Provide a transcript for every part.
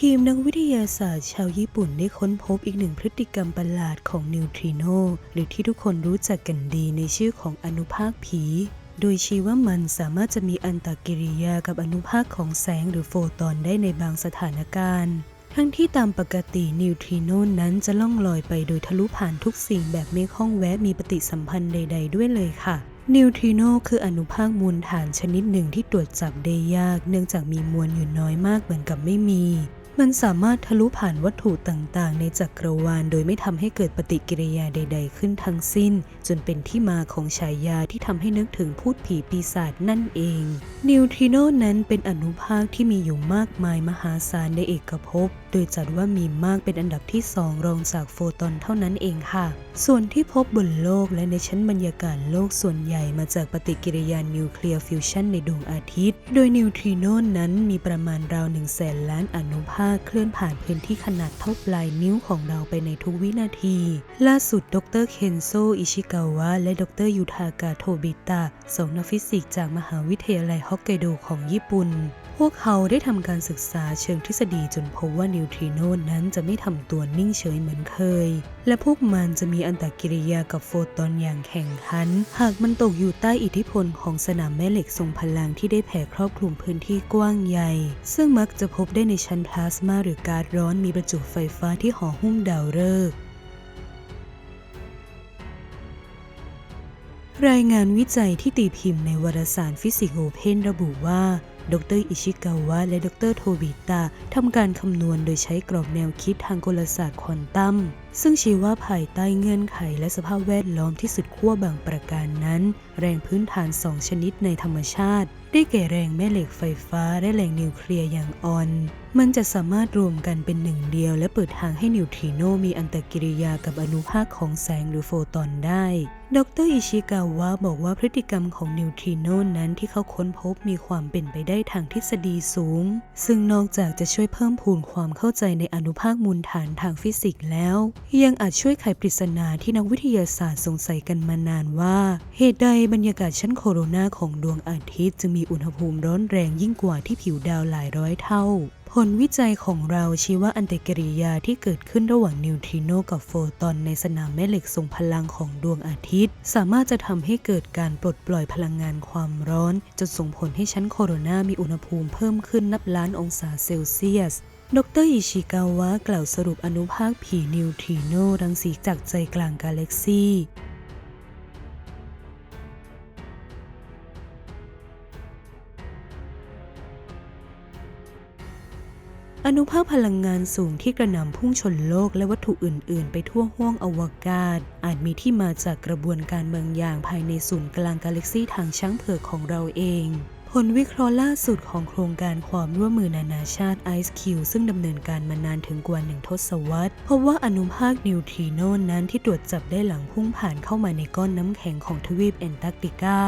ทีมนักวิทยาศาสตร์ชาวญี่ปุ่นได้ค้นพบอีกหนึ่งพฤติกรรมประหลาดของนิวทริโน หรือที่ทุกคนรู้จักกันดีในชื่อของอนุภาคผี โดยชี้ว่ามันสามารถจะมีอันตกิริยากับอนุภาคของแสงหรือโฟตอนได้ในบางสถานการณ์ทั้งที่ตามปกตินิวทริโนนั้นจะล่องลอยไปโดยทะลุผ่านทุกสิ่งแบบไม่ข้องแวะมีปฏิสัมพันธ์ใด ๆ ด้วยเลยค่ะ นิวทริโนคืออนุภาคมูลฐานชนิดหนึ่งที่ตรวจจับได้ยาก เนื่องจากมีมวลอยู่น้อยมากเหมือนกับไม่มี มันสามารถทะลุผ่านวัตถุต่างๆ ในจักรวาล โดยไม่ทำให้เกิดปฏิกิริยาใด ๆ ขึ้นทั้งสิ้น จนเป็นที่มาของฉายาที่ทำให้นึกถึงพูดผีปีศาจนั่นเอง นิวทริโนนั้นเป็นอนุภาคที่มีอยู่มากมายมหาศาลในเอกภพ โดยจัดว่ามีมากเป็นอันดับที่สองรองจากโฟตอนเท่านั้นเองค่ะ ส่วนที่พบบนโลกและในชั้นบรรยากาศโลกส่วนใหญ่มาจากปฏิกิริยานิวเคลียร์ฟิวชันในดวงอาทิตย์ โดยนิวทริโนนั้นมีประมาณราว1 0 0 0 0แสนล้านอนุภาคเคลื่อนผ่านพื้นที่ขนาดเท่าปลายนิ้วของเราไปในทุกวินาที ล่าสุดดรเคนโซอิชิกาวะและดรยูทากาโทบิตะสองนักฟิสิกส์จากมหาวิทยาลัยฮอกไกโดของญี่ปุ่น พวกเขาได้ทำการศึกษาเชิงทฤษฎีจนพบว่านิวทริโนนั้นจะไม่ทำตัวนิ่งเฉยเหมือนเคย และพวกมันจะมีอันตกิริยากับโฟตอนอย่างแข่งขัน หากมันตกอยู่ใต้อิทธิพลของสนามแม่เหล็กทรงพลังที่ได้แผ่ครอบคลุมพื้นที่กว้างใหญ่ ซึ่งมักจะพบได้ในชั้นพลาสมาหรือก๊าซร้อนมีประจุไฟฟ้าที่ห่อหุ้มดาวฤกษ์รายงานวิจัยที่ตีพิมพ์ในวารสารฟิสิกส์โอเพนระบุว่า ดรอิชิกาวะ และดรโทบิตะทำการคำนวณโดยใช้กรอบแนวคิดทางกลศาสตร์ควอนตัม ซึ่งชี้ว่าภายใต้เงื่อนไขและสภาพแวดล้อมที่สุดขั้วบางประการนั้น แรงพื้นฐานสองชนิดในธรรมชาติ ได้แก่แรงแม่เหล็กไฟฟ้าและแรงนิวเคลียร์อย่างอ่อน มันจะสามารถรวมกันเป็นหนึ่งเดียว และเปิดทางให้นิวทริโนมีอันตกิริยากับอนุภาคของแสงหรือโฟตอนได้ ดรอิชิกาวะบอกว่าพฤติกรรมของนิวทริโนนั้นที่เขาค้นพบมีความเป็นไปได้ทางทฤษฎีสูง ซึ่งนอกจากจะช่วยเพิ่มพูนความเข้าใจในอนุภาคมูลฐานทางฟิสิกส์แล้ว ยังอาจช่วยไขปริศนาที่นักวิทยาศาสตร์สงสัยกันมานานว่า เหตุใดบรรยากาศชั้นโคโรนาของดวงอาทิตย์จึงมีอุณหภูมิร้อนแรงยิ่งกว่าที่ผิวดาวหลายร้อยเท่า ผลวิจัยของเราชี้ว่าอันตกิริยาที่เกิดขึ้นระหว่างนิวทริโนกับโฟตอนในสนามแม่เหล็กทรงพลังของดวงอาทิตย์ สามารถจะทำให้เกิดการปลดปล่อยพลังงานความร้อน จนส่งผลให้ชั้นโคโรนามีอุณหภูมิเพิ่มขึ้นนับล้านองศาเซลเซียสดรอิชิกาวะกล่าวสรุปอนุภาคผีนิวทริโนรังสีจากใจกลางกาแล็กซี อนุภาคพลังงานสูงที่กระหน่ำพุ่งชนโลกและวัตถุอื่น ๆ ไปทั่วห้วงอวกาศ อาจมีที่มาจากกระบวนการบางอย่างภายในศูนย์กลางกาแล็กซีทางช้างเผือกของเราเอง ผลวิเคราะห์ล่าสุดของโครงการความร่วมมือนานาชาติ IceQ ซึ่งดำเนินการมานานถึงกว่าหนึ่งทศวรรษพบว่าอนุภาคนิวทริโนนั้นที่ตรวจจับได้หลังพุ่งผ่านเข้ามาในก้อนน้ำแข็งของทวีปแอนตาร์กติกา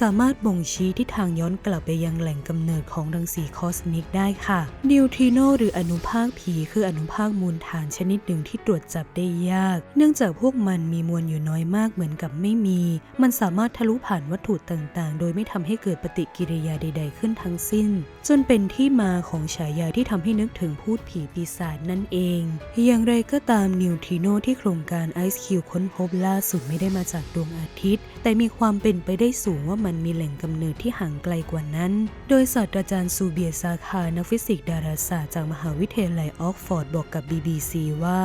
สามารถบ่งชี้ที่ทางย้อนกลับไปยังแหล่งกำเนิดของรังสีคอสมิกได้ค่ะ นิวทริโนหรืออนุภาคผีคืออนุภาคมูลฐานชนิดหนึ่งที่ตรวจจับได้ยาก เนื่องจากพวกมันมีมวลอยู่น้อยมากเหมือนกับไม่มี มันสามารถทะลุผ่านวัตถุต่างๆ โดยไม่ทำให้เกิดปฏิกิริยาใด ๆ ขึ้นทั้งสิ้น จนเป็นที่มาของฉายาที่ทำให้นึกถึงพูดผีปีศาจนั่นเอง อย่างไรก็ตามนิวทริโนที่โครงการ IceQ ค้นพบล่าสุดไม่ได้มาจากดวงอาทิตย์ แต่มีความเป็นไปได้สูงว่ามันมีแหล่งกำเนิดที่ห่างไกลกว่านั้น โดยศาสตราจารย์ซูเบียซาคานักฟิสิกส์ดาราศาสตร์จากมหาวิทยาลัยออกฟอร์ดบอกกับ BBC ว่า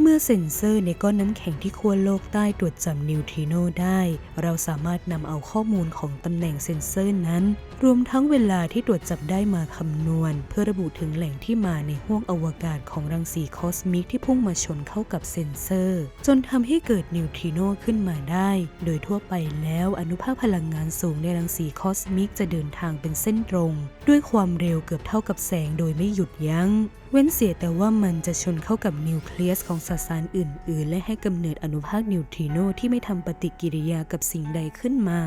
เมื่อเซ็นเซอร์ในก้อนน้ำแข็งที่ขั้วโลกใต้ตรวจจับนิวทริโนได้ เราสามารถนำเอาข้อมูลของตำแหน่งเซ็นเซอร์นั้น รวมทั้งเวลาที่ตรวจจับได้มาคำนวณ เพื่อระบุถึงแหล่งที่มาในห้วงอวกาศของรังสีคอสมิกที่พุ่งมาชนเข้ากับเซ็นเซอร์ จนทำให้เกิดนิวทริโนขึ้นมาได้ โดยทั่วไปแล้วอนุภาคพลังงานสูงในรังสีคอสมิกจะเดินทางเป็นเส้นตรง ด้วยความเร็วเกือบเท่ากับแสงโดยไม่หยุดยัง้ง เว้นเสียแต่ว่ามันจะชนเข้ากับนิวเคลียสของสสารอื่น ๆ และให้กำเนิดอนุภาคนิวทริโนที่ไม่ทำปฏิกิริยากับสิ่งใดขึ้นมา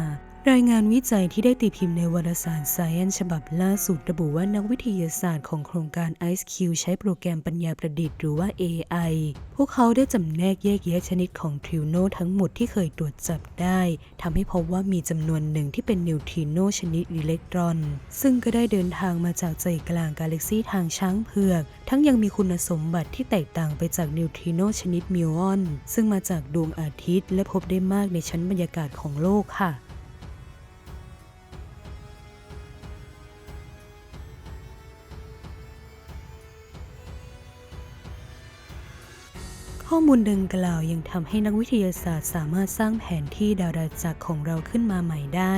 รายงานวิจัยที่ได้ตีพิมพ์ในวารสาร Science ฉบับล่าสุดระบุว่านักวิทยาศาสตร์ของโครงการ IceQ ใช้โปรแกรมปัญญาประดิษฐ์หรือว่า AI พวกเขาได้จำแนกแยกแยะชนิดของทริวโนทั้งหมดที่เคยตรวจจับได้ทำให้พบว่ามีจำนวนหนึ่งที่เป็นนิวทริโนชนิดอิเล็กตรอน ซึ่งก็ได้เดินทางมาจากใจกลางกาแล็กซีทางช้างเผือก ทั้งยังมีคุณสมบัติที่แตกต่างไปจากนิวทริโนชนิดมิวออนซึ่งมาจากดวงอาทิตย์และพบได้มากในชั้นบรรยากาศของโลกค่ะ ข้อมูลดังกล่าวยังทำให้นักวิทยาศาสตร์สามารถสร้างแผนที่ดาราจักรของเราขึ้นมาใหม่ได้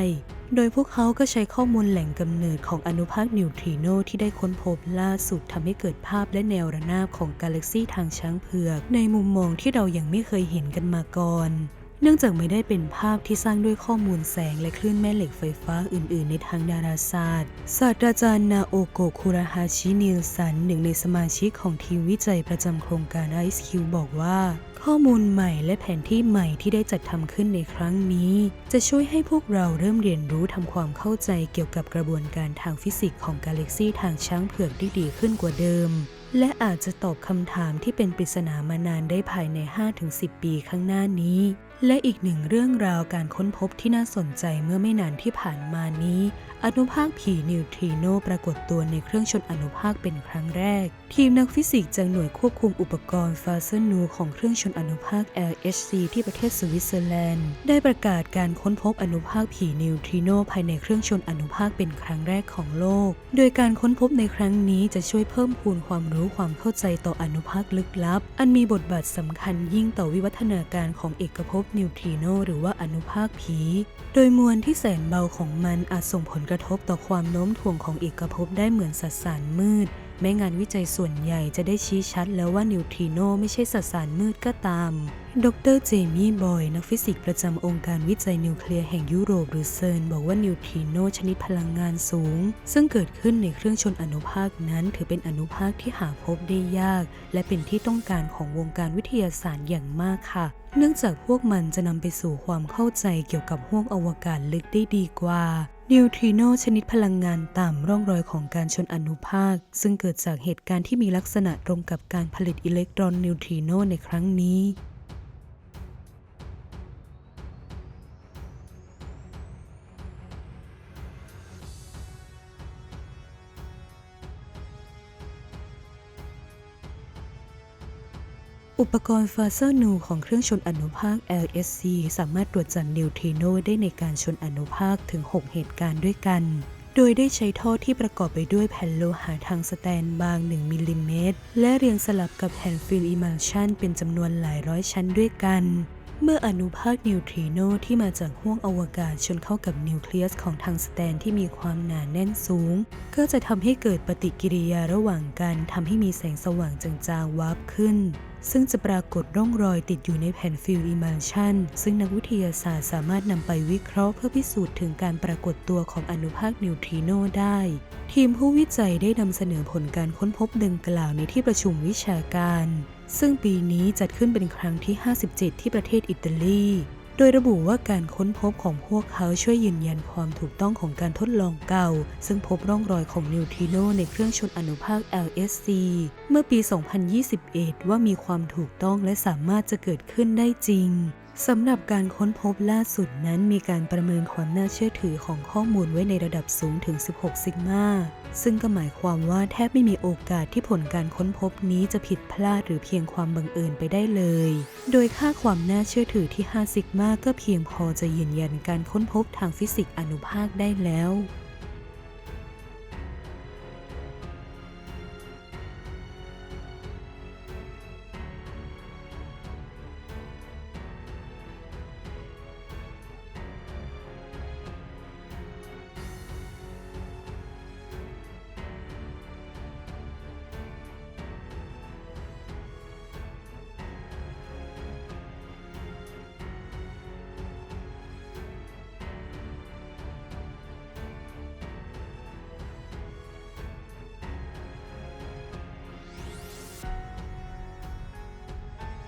โดยพวกเขาก็ใช้ข้อมูลแหล่งกำเนิดของอนุภาคนิวทริโนที่ได้ค้นพบล่าสุดทำให้เกิดภาพและแนวระนาบของกาแล็กซีทางช้างเผือก ในมุมมองที่เรายังไม่เคยเห็นกันมาก่อน เนื่องจากไม่ได้เป็นภาพที่สร้างด้วยข้อมูลแสงและคลื่นแม่เหล็กไฟฟ้าอื่น ๆ ในทางดาราศาสตร์ ศาสตราจารย์นาโอโกะคุราฮาชินิลสัน หนึ่งในสมาชิกของทีมวิจัยประจำโครงการ IceQ บอกว่า ข้อมูลใหม่และแผนที่ใหม่ที่ได้จัดทำขึ้นในครั้งนี้ จะช่วยให้พวกเราเริ่มเรียนรู้ทำความเข้าใจเกี่ยวกับกระบวนการทางฟิสิกส์ของกาแล็กซีทางช้างเผือกได้ดีขึ้นกว่าเดิมและอาจจะตอบคำถามที่เป็นปริศนามานานได้ภายใน 5-10 ปีข้างหน้านี้ และอีกหนึ่งเรื่องราวการค้นพบที่น่าสนใจเมื่อไม่นานที่ผ่านมานี้ อนุภาคผีนิวทริโนปรากฏตัวในเครื่องชนอนุภาคเป็นครั้งแรก ทีมนักฟิสิกส์จากหน่วยควบคุมอุปกรณ์ฟาเซนูของเครื่องชนอนุภาค LHC ที่ประเทศสวิตเซอร์แลนด์ ได้ประกาศการค้นพบอนุภาคผีนิวทริโนภายในเครื่องชนอนุภาคเป็นครั้งแรกของโลก โดยการค้นพบในครั้งนี้จะช่วยเพิ่มพูนความรู้ความเข้าใจต่ออนุภาคลึกลับ อันมีบทบาทสำคัญยิ่งต่อวิวัฒนาการของเอกภพนิวทริโนหรือว่าอนุภาคผี โดยมวลที่แสนเบาของมันอาจส่งผลกระทบต่อความโน้มถ่วงของเอกภพได้เหมือนสสารมืด แม้งานวิจัยส่วนใหญ่จะได้ชี้ชัดแล้วว่านิวทริโนไม่ใช่สสารมืดก็ตาม ดรเจมี่บอย นักฟิสิกส์ประจำองค์การวิจัยนิวเคลียร์แห่งยุโรปหรือเซิร์นบอกว่านิวทริโนชนิดพลังงานสูง ซึ่งเกิดขึ้นในเครื่องชนอนุภาคนั้น ถือเป็นอนุภาคที่หาพบได้ยาก และเป็นที่ต้องการของวงการวิทยาศาสตร์อย่างมากค่ะ เนื่องจากพวกมันจะนำไปสู่ความเข้าใจเกี่ยวกับห้วงอวกาศลึกได้ดีกว่า นิวทริโนชนิดพลังงานต่ำร่องรอยของการชนอนุภาค ซึ่งเกิดจากเหตุการณ์ที่มีลักษณะตรงกับการผลิตอิเล็กตรอนนิวทริโนในครั้งนี้ ปกรณ์ฟาเซอร์นูของเครื่องชนอนุภาค LSC สามารถตรวจจับนิวทริโนได้ในการชนอนุภาคถึง 6 เหตุการณ์ด้วยกัน โดยได้ใช้ท่อที่ประกอบไปด้วยแผ่นโลหะทางสแตนบาง 1 มิลลิเมตร และเรียงสลับกับแผ่นฟิลอิมัลชันเป็นจำนวนหลายร้อยชั้นด้วยกัน เมื่ออนุภาคนิวทริโนที่มาจากห้วงอวกาศชนเข้ากับนิวเคลียสของทางสแตนที่มีความหนาแน่นสูง ก็จะทำให้เกิดปฏิกิริยาระหว่างกันทำให้มีแสงสว่างจางๆวาบขึ้น ซึ่งจะปรากฏร่องรอยติดอยู่ในแผ่นฟิลอิมัลชันซึ่งนักวิทยาศาสตร์สามารถนำไปวิเคราะห์เพื่อพิสูจน์ถึงการปรากฏตัวของอนุภาคนิวทริโนได้ ทีมผู้วิจัยได้นำเสนอผลการค้นพบดังกล่าวในที่ประชุมวิชาการ ซึ่งปีนี้จัดขึ้นเป็นครั้งที่ 57 ที่ประเทศอิตาลี โดยระบุว่าการค้นพบของพวกเขาช่วยยืนยันความถูกต้องของการทดลองเก่า ซึ่งพบร่องรอยของนิวทริโนในเครื่องชนอนุภาค LSC เมื่อปี 2021 ว่ามีความถูกต้องและสามารถจะเกิดขึ้นได้จริง สำหรับการค้นพบล่าสุดนั้นมีการประเมินความน่าเชื่อถือของข้อมูลไว้ในระดับสูงถึง 16 ซิกมา ซึ่งก็หมายความว่าแทบไม่มีโอกาสที่ผลการค้นพบนี้จะผิดพลาดหรือเพียงความบังเอิญไปได้เลย โดยค่าความน่าเชื่อถือที่ 5 ซิกมาก็เพียงพอจะยืนยันการค้นพบทางฟิสิกส์อนุภาคได้แล้ว